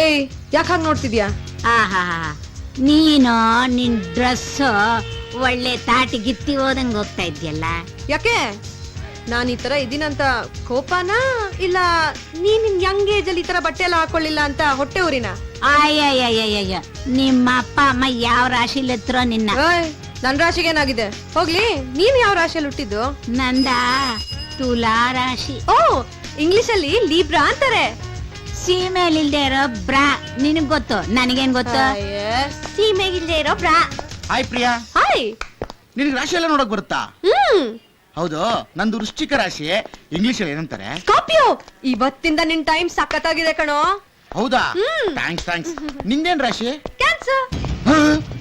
ಏಯ್ ಯಾಕೆ ಹಾಗೆ ನೋಡ್ತಿದ್ಯಾ? ಆಹಾ ನೀನು ನಿನ್ ಡ್ರೆಸ್ ಒಳ್ಳೆ ತಾಟಿ ಗಿತ್ತಿ ಹೋದಂಗ್ ಹೋಗ್ತಾ ಇದ್ಯಲ್ಲ? ಯಾಕೆ? ನಾನು ಈ ತರ ಇದೀನಂತ ಕೋಪನಾ? ಇಲ್ಲ ನೀನ್ ನಿನ್ ಯಂಗ್ ಏಜ್ ಅಲ್ಲಿ ಈ ತರ ಬಟ್ಟೆ ಎಲ್ಲ ಹಾಕೊಳ್ಳಿಲ್ಲ ಅಂತ ಹೊಟ್ಟೆ ಊರಿನ? ಅಯ್ಯಯ್ಯಯ್ಯಯ್ಯ ನಿಮ್ಮ ಅಪ್ಪ ಅಮ್ಮ ಯಾವ ರಾಶಿಲಿ ಎತ್ತರೋ ನಿನ್ನ? ನನ್ ರಾಶಿಗೆ ಏನಾಗಿದೆ? ಹೋಗ್ಲಿ ನೀನ್ ಯಾವ ರಾಶಿಯಲ್ಲಿ ಹುಟ್ಟಿದ್ದು? ನಂದ? ತುಲಾ ರಾಶಿ. ಓ ಇಂಗ್ಲಿಷ್ ಅಲ್ಲಿ ಲೀಬ್ರಾ ಅಂತಾರೆ. ಸೀಮೆಲಿಲ್ದೇ ಇರೋ ಬ್ರಾ. ನಿನಗ್ ಗೊತ್ತು? ನನಗೇನ್ ಗೊತ್ತು? ಇಲ್ದೆ ಇರೋ ಬ್ರಾ. ಹಾಯ್ ಪ್ರಿಯಾ. ಹಾಯ್. ನಿನಗೆ ರಾಶಿ ಎಲ್ಲ ನೋಡಕ್ ಬರುತ್ತಾ? ಹ್ಮ್. ಹೌದು ನಂದು ವೃಶ್ಚಿಕ ರಾಶಿ. ಇಂಗ್ಲಿಷ್ ಅಲ್ಲಿ ಏನಂತಾರೆ? ಕಾಪಿಯೋ ಇವತ್ತಿಂದ ನಿನ್ ಟೈಮ್ ಸಖತ್ತಾಗಿದೆ ಕಣೋ. ಹೌದಾ? ಹ್ಮ್. ಥ್ಯಾಂಕ್ಸ್ ಥ್ಯಾಂಕ್ಸ್ ನಿಂದೇನ್ ರಾಶಿ? ಕ್ಯಾನ್ಸರ್.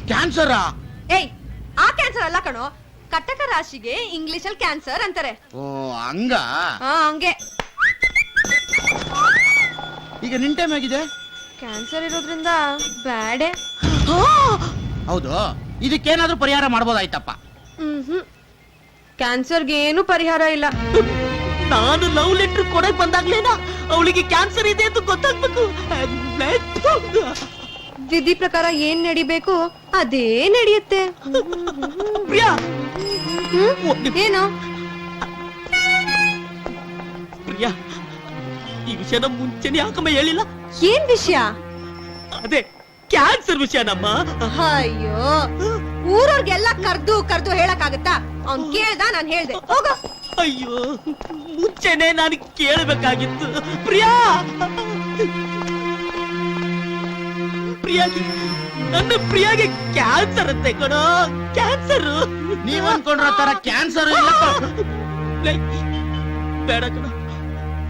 ಕ್ಯಾನ್ಸರ್? ಏಯ್ ಆ ಕ್ಯಾನ್ಸರ್ ಅಲ್ಲ ಕಣೋ. ಕಟಕ ರಾಶಿಗೆ ಇಂಗ್ಲಿಷ್ ಅಲ್ಲಿ ಕ್ಯಾನ್ಸರ್ ಅಂತಾರೆ. ಓ ಹಂಗ? ಹಾ ಹಂಗೆ. ಈಗ ನಿನ್ ಟೈಮ್ ಆಗಿದೆ ಕ್ಯಾನ್ಸರ್ ಇರೋದ್ರಿಂದ ಬ್ಯಾಡೆ. ಹೌದು. ಇದಕ್ಕೇನಾದ್ರೂ ಪರಿಹಾರ ಮಾಡ್ಬೋದಾಯ್ತಪ್ಪ. ಹ್ಮ್ ಕ್ಯಾನ್ಸರ್ಗೆ ಏನು ಪರಿಹಾರ ಇಲ್ಲ. ನಾನು ಲವ್ ಲೆಟರ್ ಕೊಡಕ್ ಬಂದಾಗ್ಲೇನ? ಅವಳಿಗೆ ಕ್ಯಾನ್ಸರ್ ಇದೆ ಅಂತ ಗೊತ್ತಾಗ್ಬೇಕು. ವಿಧಿ ಪ್ರಕಾರ ಏನ್ ನಡಿಬೇಕು ಅದೇ ನಡೆಯುತ್ತೆ. ಪ್ರಿಯಾ? ಏನು? ಪ್ರಿಯಾ! ಈ ವಿಷಯನ ಮುಂಚೆನೆ ಯಾಕಮ್ಮ ಹೇಳಿಲ್ಲ? ಏನ್ ವಿಷಯ? ಅದೇ ಕ್ಯಾನ್ಸರ್ ವಿಷಯನಮ್ಮ. ಅಯ್ಯೋ ಊರವ್ರಿಗೆಲ್ಲ ಕರ್ದು ಕರ್ದು ಹೇಳಕ್ಕಾಗತ್ತಾ? ಅವ್ನ್ ಕೇಳ್ದ ನಾನ್ ಹೇಳ್ದೆ. ಹೋಗೋ. ಅಯ್ಯೋ ಮುಂಚೆನೆ ನಾನು ಕೇಳಬೇಕಾಗಿತ್ತು. ಪ್ರಿಯಾ! ಪ್ರಿಯಾಗೆ ನನ್ನ ಪ್ರಿಯಾಗೆ ಕ್ಯಾನ್ಸರ್ ಅಂತೆ ಕಣೋ. ಕ್ಯಾನ್ಸರ್ ನೀವ್ ಅನ್ಕೊಂಡ್ರ ತರ ಕ್ಯಾನ್ಸರ್ ಇಲ್ಲ ಬೇಡ ಕಣ.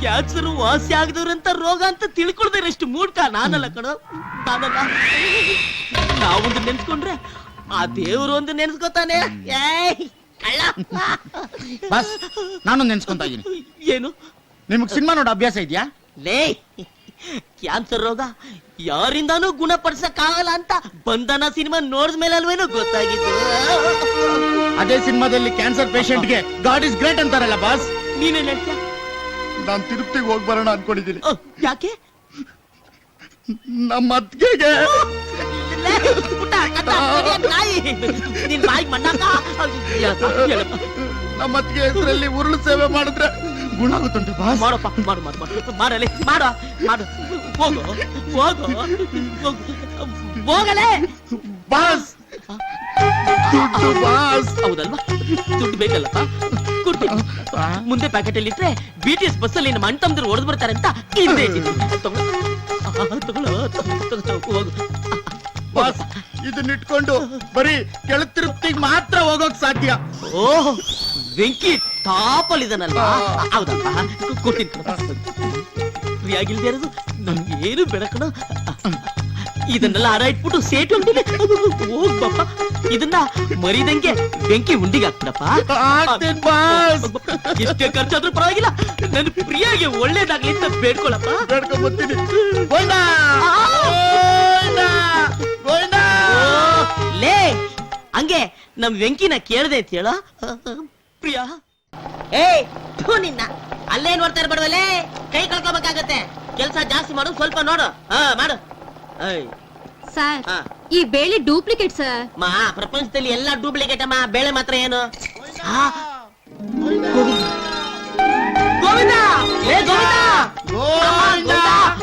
ಕ್ಯಾನ್ಸರ್ ವಾಸಿ ಆಗದವ್ರಂತ ರೋಗ ಅಂತ ತಿಳ್ಕೊಳ್ದೇ ಎಷ್ಟು ಮೂಡ್ಕ ನಾನಲ್ಲ ಕಣೋ. ನಾನಲ್ಲ. ನಾವೊಂದು ನೆನ್ಸ್ಕೊಂಡ್ರೆ ಆ ದೇವ್ರು ಒಂದು ನೆನ್ಸ್ಕೊತಾನೆ. ಏಯ್ ಕಳ್ಳ. ಬಸ್ ನಾನು ನೆನ್ಸ್ಕೊಂತ ಇದ್ದೀನಿ. ಏನು? ನಿಮ್ಗ್ ಸಿನಿಮಾ ನೋಡೋ ಅಭ್ಯಾಸ ಇದೆಯಾ? ಲೇ ಕ್ಯಾನ್ಸರ್ ರೋಗ ಯಾರಿಂದಾನೂ ಗುಣಪಡಿಸಕ್ಕಾಗಲ್ಲ ಅಂತ ಬಂಧನ ಸಿನಿಮಾ ನೋಡಿದ ಮೇಲೆ ಅಲ್ವೇನೋ ಗೊತ್ತಾಗಿತ್ತು. ಅದೇ ಸಿನಿಮಾದಲ್ಲಿ ಕ್ಯಾನ್ಸರ್ ಪೇಷಂಟ್ಗೆ ಗಾಡ್ ಇಸ್ ಗ್ರೇಟ್ ಅಂತಾರಲ್ಲ ಬಾಸ್? ನೀನೇನ್ ಹೇಳ್ತೀಯ ನಾನ್ ತಿರುಪ್ತಿಗೆ ಹೋಗಿ ಬರೋಣ ಅನ್ಕೊಂಡಿದ್ದೀನಿ ಓ, ಯಾಕೆ? ನಮ್ಮ ಅತ್ತಿಗೆಗೆ. ಲೇ, ಪುಟ್ಟ, ಕಟ್ಟ, ಕರಿಯ ನಾಯಿ. ನಿನ್ ಮಣ್ಣಾಕ. ನಮ್ಮ ಅತ್ತಿಗೆ ಹೆಸರಲ್ಲಿ ಉರುಳು ಸೇವೆ ಮಾಡಿದ್ರೆ ಗುಣ ಆಗುತ್ತಂತೆ ಬಾಸ್. ಮಾಡಪ್ಪ ಮಾಡು ಮಾಡು ಮಾಡು. ಮಾಡಲೇ ಮಾಡು ಮಾಡು. ಹೋಗು ಹೋಗು ಹೋಗು. ಹೋಗಲೇ. ಬಾಸ್. ದುಡ್ಡು ಬಾಸ್. ಹೌದಲ್ವಾ? ದುಡ್ಡು ಬೇಕಲ್ಲಪ್ಪ. ಕೊಡ್ತೀನಿ. ಮುಂದೆ ಪ್ಯಾಕೆಟ್ ಅಲ್ಲಿ ಇಟ್ರೆ ಬಿ ಟಿ ಎಸ್ ಬಸ್ ಅಲ್ಲಿ ನಮ್ಮ ಅಣ್ಣ ತಮ್ಮದ್ರು ಹೊಡೆದು ಬರ್ತಾರೆ ಅಂತ ಹಿಂದೆ ಬಾಸ್ ಇದನ್ನ ಇಟ್ಕೊಂಡು ಬರೀ ಕೆಳ ತೃಪ್ತಿಗೆ ಮಾತ್ರ ಹೋಗೋಕ್ ಸಾಧ್ಯ. ಓ ಬೆಂಕಿ ಟಾಪಲ್ ಇದನ್ನಲ್ವಾ ಹೌದಪ್ಪ ಕೊಡ್ತೀನಿ. ಫ್ರೀಯಾಗಿಲ್ದೇ ಇರೋದು ನಮ್ಗೆ ಏನು ಬೇಡ ಕಣ. ಇದನ್ನೆಲ್ಲ ಹರ ಇಟ್ಬಿಟ್ಟು ಸೇಟು ಅಂಗಡಿಲಿ ಹೋಗ್ಬಪ್ಪ ಇದನ್ನ ಮರಿದಂಗೆ ಬೆಂಕಿ ಉಂಡಿಗೆ ಹಾಕ್ಬಿಡಪ್ಪ. ಎಷ್ಟೇ ಖರ್ಚಾದ್ರೂ ಪರವಾಗಿಲ್ಲ. ನನ್ನ ಪ್ರಿಯಾಗೆ ಒಳ್ಳೇದಾಗ್ಲಿ ಅಂತ ಬೇಡ್ಕೊಳಪ್ಪ. ಲೇ ಹಂಗೆ ನಮ್ ವೆಂಕಿನ ಕೇಳ್ದೆ ಅಂತ ಹೇಳ? ಪ್ರಿಯಾ? ಏ ಥು ನಿನ್ನ. ಅಲ್ಲೇ ನೋಡ್ತಾ ಲೇ. ಕೈ ಕಳ್ಕೊಬೇಕಾಗತ್ತೆ. ಕೆಲ್ಸ ಜಾಸ್ತಿ ಮಾಡು ಸ್ವಲ್ಪ ನೋಡು. ಹಾ ಮಾಡು. ಸರ್ ಹಾ. ಈ ಬೇಳೆ ಡೂಪ್ಲಿಕೇಟ್ ಸರ್. ಮಾ ಪ್ರಪಂಚದಲ್ಲಿ ಎಲ್ಲಾ ಡೂಪ್ಲಿಕೇಟ್ ಅಮ್ಮ ಬೇಳೆ ಮಾತ್ರ ಏನು? ಆ, ಗೋವಿಂದ. ಗೋವಿಂದ! ಏ ಗೋವಿಂದ! ಗೋವಿಂದ!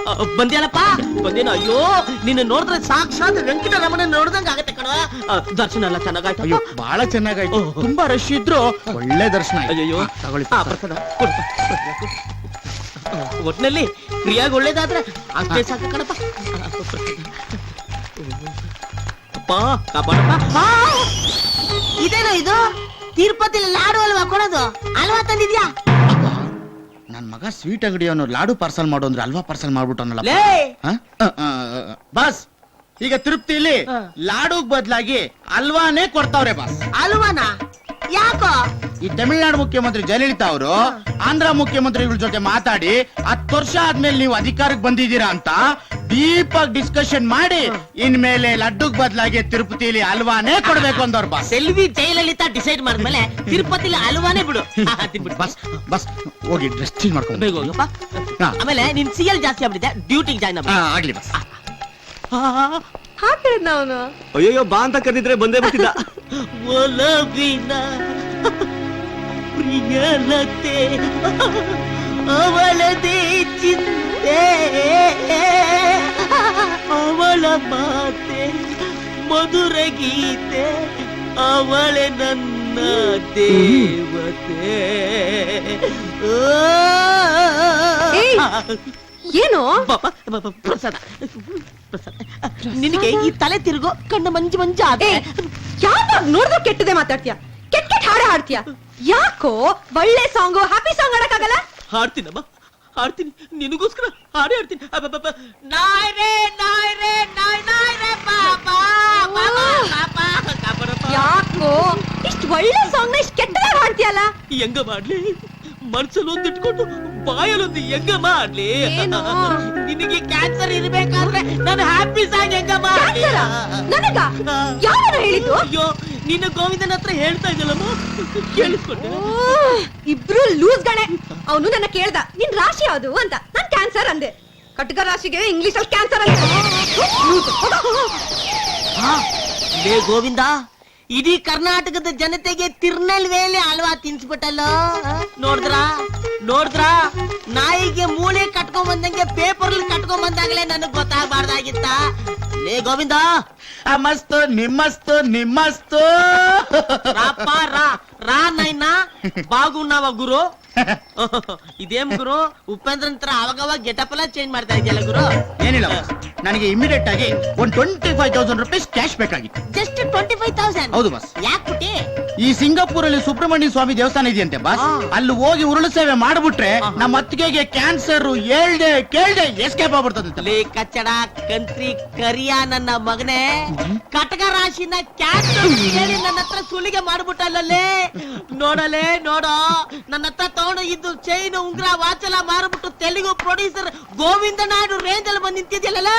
ಆ, ಬಂದ್ಯಾನಪ್ಪ ಬಂದೇನ ಅಯ್ಯೋ ನಿನ್ನ ನೋಡಿದ್ರೆ ಸಾಕ್ಷಾತ್ ವೆಂಕಟರಮಣ ನೋಡ್ದಂಗ ಆಗತ್ತೆ ಕಣ. ದರ್ಶನ ಎಲ್ಲ ಚೆನ್ನಾಗಾಯ್ತು ಅಯ್ಯೋ. ಬಹಳ ಚೆನ್ನಾಗಾಯ್ತು. ಓಹ್. ತುಂಬಾ ರಶ್ ಇದ್ರು. ಒಳ್ಳೆ ದರ್ಶನ ಆಯ್ತು. ಅಯ್ಯೋ ಹಾ, ತಗೊಳ್ಳಿ ಆ, ಪ್ರಸಾದ ಕೊಡ್ತಾ ಆ, ಒಟ್ನಲ್ಲಿ ಪ್ರಿಯಾಗ ಒಳ್ಳೇದಾದ್ರೆ ಅಷ್ಟೇ ಸಾಕು ಕಣಪ್ಪ. ಅಪ್ಪ ಕಾಪಾಡಪ್ಪ. ಇದೇನೋ ಇದು? ತಿರುಪತಿ ಲಾಡು ಅಲ್ವಾ ಕೊಡೋದು? ಅಲ್ವಾ ತಂದಿದ್ಯಾ? ನನ್ ಮಗ ಸ್ವೀಟ್ ಅಂಗಡಿ ಅವನು ಲಾಡು ಪಾರ್ಸಲ್ ಮಾಡು ಅಂದ್ರೆ ಅಲ್ವಾ ಪಾರ್ಸಲ್ ಮಾಡ್ಬಿಟ್ಟನಲ್ಲ ಲೇ! ಬಾಸ್ ಈಗ ತಿರುಪ್ತಿಲಿ. ಲಾಡುಗ್ ಬದಲಾಗಿ ಅಲ್ವಾನೇ ಕೊಡ್ತಾವ್ರೆ ಬಾಸ್. ಅಲ್ವಾನಾ? ಯಾಕೋ? ಈ ತಮಿಳ್ನಾಡು ಮುಖ್ಯಮಂತ್ರಿ ಜಯಲಲಿತಾ ಅವರು ಆಂಧ್ರ ಮುಖ್ಯಮಂತ್ರಿಗಳ ಜೊತೆ ಮಾತಾಡಿ ಹತ್ತು ವರ್ಷ ಆದ್ಮೇಲೆ ನೀವು ಅಧಿಕಾರಕ್ಕೆ ಬಂದಿದ್ದೀರಾ ಅಂತ ಡೀಪ್ ಆಗಿ ಡಿಸ್ಕಷನ್ ಮಾಡಿ ಇನ್ಮೇಲೆ ಲಡ್ಡುಗ್ ಬದಲಾಗಿ ತಿರುಪತಿಲಿ ಅಲ್ವಾನೇ ಕೊಡ್ಬೇಕು ಅಂದವ್ರು ಬಸ್ ಸೆಲ್ವಿ ಜಯಲಲಿತಾ ಡಿಸೈಡ್ ಮಾಡಿದ್ಮೇಲೆ ತಿರುಪತಿಲಿ ಅಲ್ವಾನೇ ಬಿಡು. ಬಸ್ ಬಸ್ ಹೋಗಿ ಡ್ರೆಸ್ ಚೇಂಜ್ ಮಾಡ್ಕೊಂಡು ಬೇಗ ಹೋಗಪ್ಪ ಹಾ. ಆಮೇಲೆ ನಿನ್ ಸಿ ಎಲ್ ಜಾಸ್ತಿ ಆಗ್ಬಿಟ್ಟಿದೆ ಡ್ಯೂಟಿಗೆ ಜಾಯ್ನ್ ಆಗ್ಲಿ ಬಸ್ ಅವನು ಅಯ್ಯೋ ಬಾ ಅಂತ ಕರೆದಿದ್ರೆ ಬಂದೇ ಬರ್ತಿದ್ದ. ಒಲವಿನ. ಪ್ರಿಯಲತೆ. ಅವಳದೇ ಚಿಂತೆ. ಅವಳ ಮಾತೆ ಮಧುರ ಗೀತೆ. ಅವಳೆ ನನ್ನ ದೇವತೆ! ಏನು? ಪ್ರಸಾದ. ನಿನಗೆ ಈ ತಲೆ ತಿರುಗೋ ಕಣ್ಣು ಮಂಜು ಮಂಜು ಯಾ ಯಾವಾಗ ನೋಡಿದ್ರೆ ಕೆಟ್ಟದೆ ಮಾತಾಡ್ತೀಯ? ಕೆಟ್ಟ ಕೆಟ್ಟ ಹಾಡ ಹಾಡ್ತೀಯ? ಯಾಕೋ ಒಳ್ಳೆ ಸಾಂಗು ಹ್ಯಾಪಿ ಸಾಂಗ್ ಹಾಡಕ್ಕಾಗಲ್ಲ? ಹಾಡ್ತೀನಮ್ಮ. ಹಾಡ್ತೀನಿ. ನಿನಗೋಸ್ಕರ ಹಾಡೇ ಹಾಡ್ತೀನಿ. ಅಬ್ಬಬ್ಬಬ್ಬ. ನಾಯ್ ರೇ ನಾಯ್ ರೇ ನಾಯ್ ನಾಯ್ ರೇ ಪಾಪ ಪಾಪ ಪಾಪ ಕಾಪಾಡಪ್ಪ. ಯಾಕೋ ಇಷ್ಟ್ ಒಳ್ಳೆ ಸಾಂಗ್ನ ಕೆಟ್ಟ ಕೆಟ್ಟದಾಗ ಹಾಡ್ತೀಯಲ್ಲ? ಹೆಂಗ ಮಾಡ್ಲಿ? ಮನ್ಸಲ್ಲಿ ಒಂದ್ ಇಟ್ಕೊಂಡು ಬಾಯಲ್ಲಿ ಒಂದು ಹೆಂಗ ಮಾಡ್ಲಿ? ಏನು? ನಿನಗೆ ಕ್ಯಾನ್ಸರ್ ಇರ್ಬೇಕಾದ್ರೆ ನಾನು ಹ್ಯಾಪಿ ಸಾಂಗ್ ಹೆಂಗ ಮಾಡ್ಲಿ? ಕ್ಯಾನ್ಸರ? ನನಗ? ಯಾರು ಹೇಳಿದ್ದು? ಅಯ್ಯೋ ನಿನ್ನ ಗೋವಿಂದನ ಹತ್ರ ಹೇಳ್ತಾ ಇದ್ದಲ್ಲಮ್ಮ ಕೇಳಿಸ್ಕೊಟ್ಟೆ ಇಬ್ರು ಲೂಸ್ ಗಣೆ. ಅವನು ನನ್ನ ಕೇಳ್ದ ನಿನ್ ರಾಶಿ ಯಾವುದು? ಅಂತ. ನಾನ್ ಕ್ಯಾನ್ಸರ್ ಅಂದೆ. ಕಟಕ ರಾಶಿಗೆ ಇಂಗ್ಲಿಷ್ ಅಲ್ಲಿ ಕ್ಯಾನ್ಸರ್ ಅಂತ ಲೇ ಗೋವಿಂದ ಇಡೀ ಕರ್ನಾಟಕದ ಜನತೆಗೆ ತಿರ್ನಲ್ವೇಲಿ ಹಲ್ವಾ ತಿನ್ಸ್ಬಿಟ್ಟಲ್ಲ? ನೋಡಿದ್ರ? ನೋಡಿದ್ರ? ನಾಯಿಗೆ ಮೂಳೆ ಕಟ್ಕೊಂಡ್ ಬಂದಂಗೆ ಪೇಪರ್ ಕಟ್ಕೊಂಡ್ ಬಂದಾಗ್ಲೇ ನನಗ್ ಗೊತ್ತಾಗಬಾರ್ದಾಗಿತ್ತ. ಲೇ ಗೋವಿಂದ. ಮಸ್ತು ನಿಮ್ಮಸ್ತು ನಿಮ್ಮಸ್ತು. ರಾಪ ರಾ ರಾ ನೈನ ಬಾಗುಣ್ಣವ ಗುರು. ಇದೇಮ್ ಗುರು? ಉಪೇಂದ್ರ ತರ ಅವಾಗವಾಗ ಗೆಟಪ್ ಎಲ್ಲ ಚೇಂಜ್ ಮಾಡ್ತಾ ಇದೆಯಲ್ಲ ಗುರು? ಏನಿಲ್ಲ. ನನಗೆ ಇಮಿಡಿಯೇಟ್ ಆಗಿ ಒಂದ್ twenty five thousand rupees cash ಬೇಕಾಗಿತ್ತು. ಜಸ್ಟ್ ಟ್ವೆಂಟಿ ಫೈವ್ ತೌಸಂಡ್ ಹೌದು ಬಸ್ ಯಾಕೆ ಪುಟ್ಟಿ? ಈ ಸಿಂಗಾಪುರ್ ಅಲ್ಲಿ ಸುಬ್ರಹ್ಮಣ್ಯ ಸ್ವಾಮಿ ದೇವಸ್ಥಾನ ಇದೆಯಂತೆ ಬಸ್ ಆ. ಅಲ್ಲಿ ಹೋಗಿ ಉರುಳು ಸೇವೆ ಮಾಡ್ಬಿಟ್ರೆ ನಮ್ಮ ಅತ್ತಿಗೆಗೆ ಕ್ಯಾನ್ಸರ್ ಹೇಳ್ದೆ ಕೇಳ್ದೆ ಎಸ್ಕೇಪ್ ಆಗ್ಬಿಡ್ತದಂತೆ. ಲೇ ಕಚ್ಚಡ ಕಂತ್ರಿ ಕರಿಯ ನನ್ನ ಮಗನೇ. ಕಟಕ ರಾಶಿನ ಕ್ಯಾನ್ಸರ್ ಹೇಳಿ ನನ್ನ ಹತ್ರ ಸುಲಿಗೆ ಮಾಡ್ಬಿಟ್ಟಲ್ಲೇ ನೋಡಲೇ ನೋಡೋ. ನನ್ನ ಹತ್ರ ತಗೊಂಡು ಇದ್ದು ಚೈನ್ ಉಂಗ್ರ ವಾಚಲ ಮಾರ್ಬಿಟ್ಟು ತೆಲುಗು ಪ್ರೊಡ್ಯೂಸರ್ ಗೋವಿಂದ ನಾಯ್ಡು ರೇಂಜ್ ಅಲ್ಲಿ ಬಂದು ನಿಂತಿದ್ಯಲ್ಲ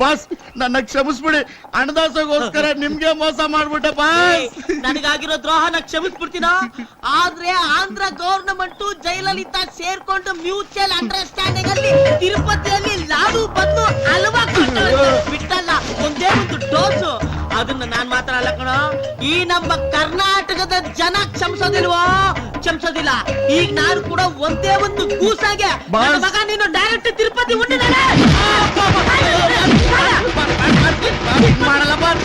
ಬಸ್ ನನ್ನ ಕ್ಷಮಿಸ್ಬಿಡಿ. ಹಣದಾಸಗೋಸ್ಕರ ನಿಮ್ಗೆ ಮೋಸ ಮಾಡ್ಬಿಟ್ಟೆ ಬಾಸ್ ನನಗಾಗಿರೋ ದ್ರೋಹನ ಕ್ಷಮಿಸ್ಬಿಡ್ತೀನ? ಆದ್ರೆ ಆಂಧ್ರ ಗವರ್ನಮೆಂಟ್ ಜಯಲಲಿತಾ ಸೇರ್ಕೊಂಡು ಮ್ಯೂಚುವಲ್ ಅಂಡರ್ಸ್ಟ್ಯಾಂಡಿಂಗ್ ಅಲ್ಲಿ ತಿರುಪತಿಯಲ್ಲಿ ಲಾಡು ಬಂದು ಹಲ್ವಾ ಬಿಟ್ಟಲ್ಲ. ಒಂದೇ ಒಂದು ಡೋಸು ಅದನ್ನ ನಾನ್ ಮಾತ್ರ ಅಲ್ಲ ಕಣೋ. ಈ ನಮ್ಮ ಕರ್ನಾಟಕದ ಜನ ಕ್ಷಮಿಸೋದಿಲ್ವೋ? ಕ್ಷಮಿಸೋದಿಲ್ಲ ಈಗ ನಾನು ಕೂಡ ಒಂದೇ ಒಂದು ಕೂಸಾಗೆ ನನ್ನ ಮಗ ನೀನು ಡೈರೆಕ್ಟ್ ತಿರುಪತಿ ಉಂಡಿದ್ದಾನೆ ಮಾಡಲ್ಲ ಬಾಸ್